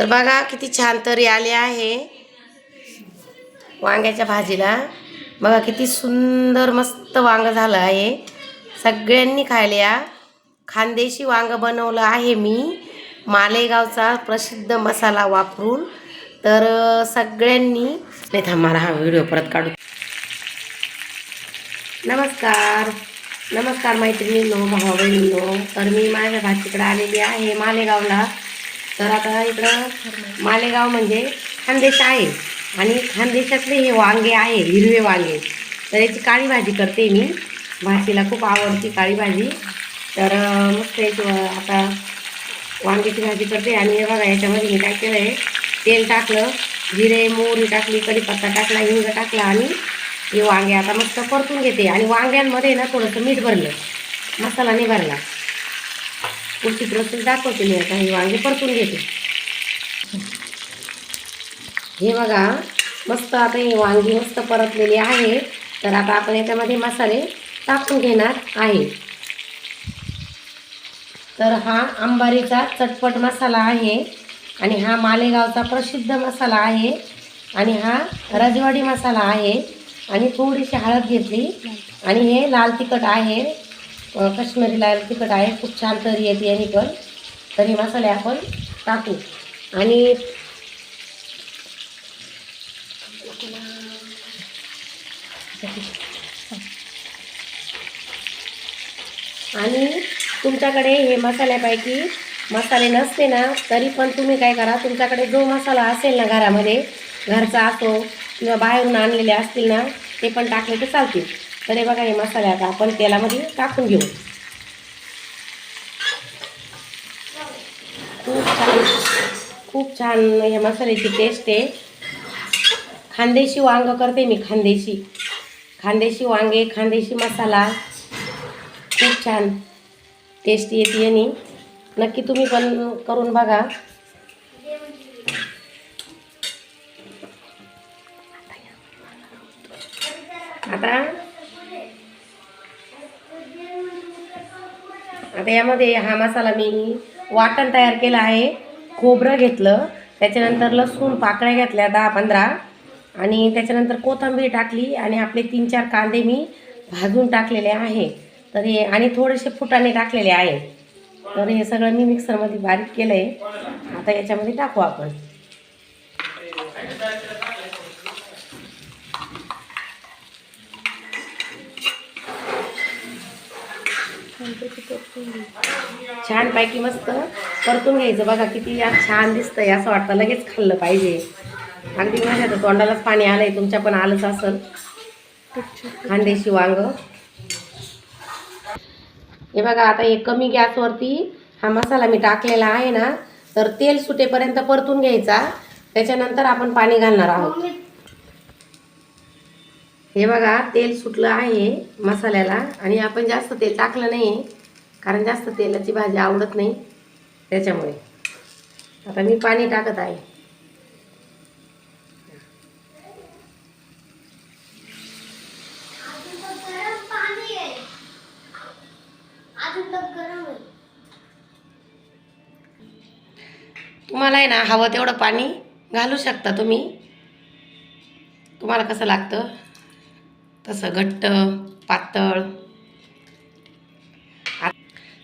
तर बघा किती छान तरी आले आहे. वांग्याच्या भाजीला. बघा किती सुंदर मस्त वांग झालं आहे. सगळ्यांनी खायला या खानदेशी वांग बनवलं आहे मी. मालेगावचा प्रसिद्ध मसाला वापरून. तर सगळ्यांनी नाही थांब मला हा व्हिडिओ परत काढू. नमस्कार. नमस्कार मैत्रिणींनो भावा बहिणींनो तर मी माझ्या भाजीकडे आलेली आहे मालेगावला. तर आता इकडं मालेगाव म्हणजे खानदेश आहे. आणि खानदेशातले हे वांगे आहे हिरवे वांगे. तर याची काळी भाजी करते मी. भाजीला खूप आवडती काळी भाजी. तर मस्त याची आता वांग्याची भाजी करते. आणि हे बघा याच्यामध्ये मी काय केलं आहे तेल टाकलं जिरे मोहरी टाकली कढीपत्ता टाकला हिंग टाकला आणि हे वांगे आता मस्त परतून घेते. आणि वांग्यांमध्ये ना थोडंसं मीठ भरलं. मसाला नाही भरला. उशीत प्रोसेस दाखवते मी आता हे वांगे परतून घेते. हे बघा मस्त आता हे वांगी मस्त परतलेली आहे. तर आता आपण याच्यामध्ये मसाले टाकून घेणार आहे. तर हा अंबारीचा चटपट मसाला आहे आणि हा मालेगावचा प्रसिद्ध मसाला आहे आणि हा रजवाडी मसाला आहे. आणि थोडीशी हळद घेतली आणि हे लाल तिखट आहे. कश्मीरी लाल तिखट आहे खूप छान तरी येते यांनी पण. तरी मसाले आपण टाकू. आणि आणि तुमच्याकडे हे मसाल्यापैकी मसाले नसते ना तरी पण तुम्ही काय करा तुमच्याकडे जो मसाला असेल ना घरामध्ये घरचा असो किंवा बाहेरून आणलेले असतील ना ते पण टाकले तर चालतील. तर हे बघा हे मसाले आता आपण तेलामध्ये टाकून घेऊ. खूप छान खूप छान हे मसाल्याची टेस्ट आहे. खांदेशी वांग करते मी खांदेशी खांदेशी वांगे खांदेशी मसाला. खूप छान टेस्टी येते आणि नक्की तुम्ही पण करून बघा. आता आता यामध्ये हा मसाला मी वाटण तयार केलं आहे. खोबरं घेतलं. त्याच्यानंतर लसूण पाकळ्या घेतल्या दहा पंधरा. आणि त्याच्यानंतर कोथिंबीर टाकली आणि आपले तीन चार कांदे मी भाजून टाकलेले आहे. तर हे आणि थोडेसे फुटाणे टाकलेले आहे. तर हे सगळं मी मिक्सरमध्ये बारीक केलं आहे आता याच्यामध्ये टाकू आपण. छानपैकी मस्त परतून घ्यायचं. बघा किती या छान दिसतंय. असं वाटतं लगेच खाल्लं पाहिजे. अगदी म्हणजे माझ्या तर तोंडालाच पाणी आलंय. तुमच्या पण आलंच असेल. खांदेशी वांग हे बघा आता हे कमी गॅसवरती हा मसाला मी टाकलेला आहे ना तर तेल सुटेपर्यंत परतून घ्यायचा. त्याच्यानंतर आपण पाणी घालणार आहोत. हे बघा तेल सुटलं आहे मसाल्याला आणि आपण जास्त तेल टाकलं नाही कारण जास्त तेलाची भाजी आवडत नाही त्याच्यामुळे. आता मी पाणी टाकत आहे. तुम्हाला आहे ना हवं तेवढं पाणी घालू शकता तुम्ही. तुम्हाला कसं लागतं? तसं घट्ट पातळ.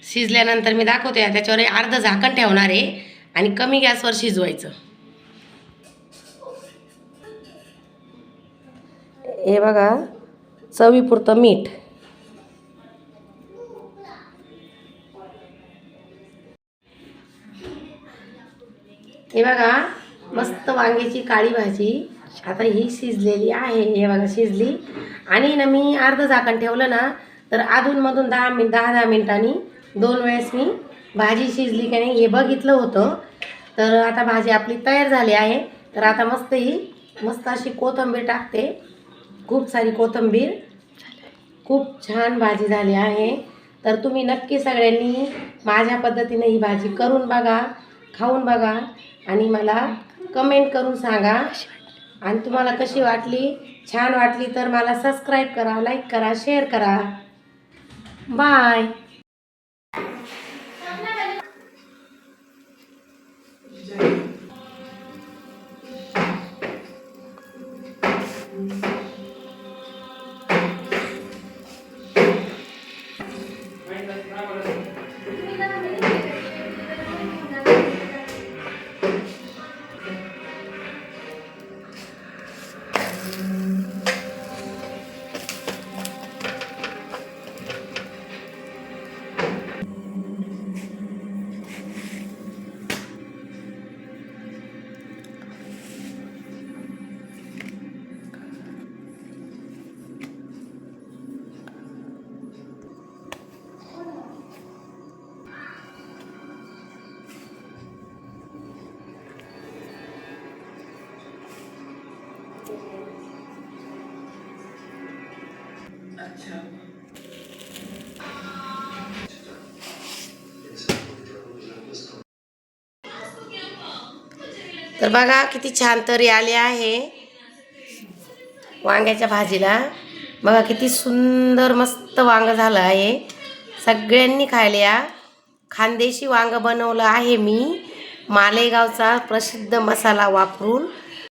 शिजल्यानंतर मी दाखवते त्याच्यावर अर्ध झाकण ठेवणार आहे आणि कमी गॅसवर शिजवायचं. हे बघा चवीपुरतं मीठ. हे बघा मस्त वांग्याची काळी भाजी. आता ही शिजलेली आहे हे बघा शिजली. आणि ना मी अर्ध झाकण ठेवलं ना तर अधूनमधून दहा मिन दहा दहा मिनटांनी दोन वेळेस मी भाजी शिजली की नाही हे बघितलं होतं. तर आता भाजी आपली तयार झाली आहे. तर आता मस्त ही मस्त अशी कोथिंबीर टाकते. खूप सारी कोथिंबीर. खूप छान भाजी झाली आहे. तर तुम्ही नक्की सगळ्यांनी माझ्या पद्धतीने ही भाजी करून बघा खाऊन बघा आणि मला कमेंट करून सांगा. आणि तुम्हाला कशी वाटली? छान वाटली तर मला सबस्क्राईब करा लाईक करा शेअर करा. बाय तर बघा किती छान तरी आले आहे. वांग्याच्या भाजीला. बघा किती सुंदर मस्त वांग झालं आहे. सगळ्यांनी खायला. या खानदेशी वांग बनवलं आहे मी. मालेगावचा प्रसिद्ध मसाला वापरून.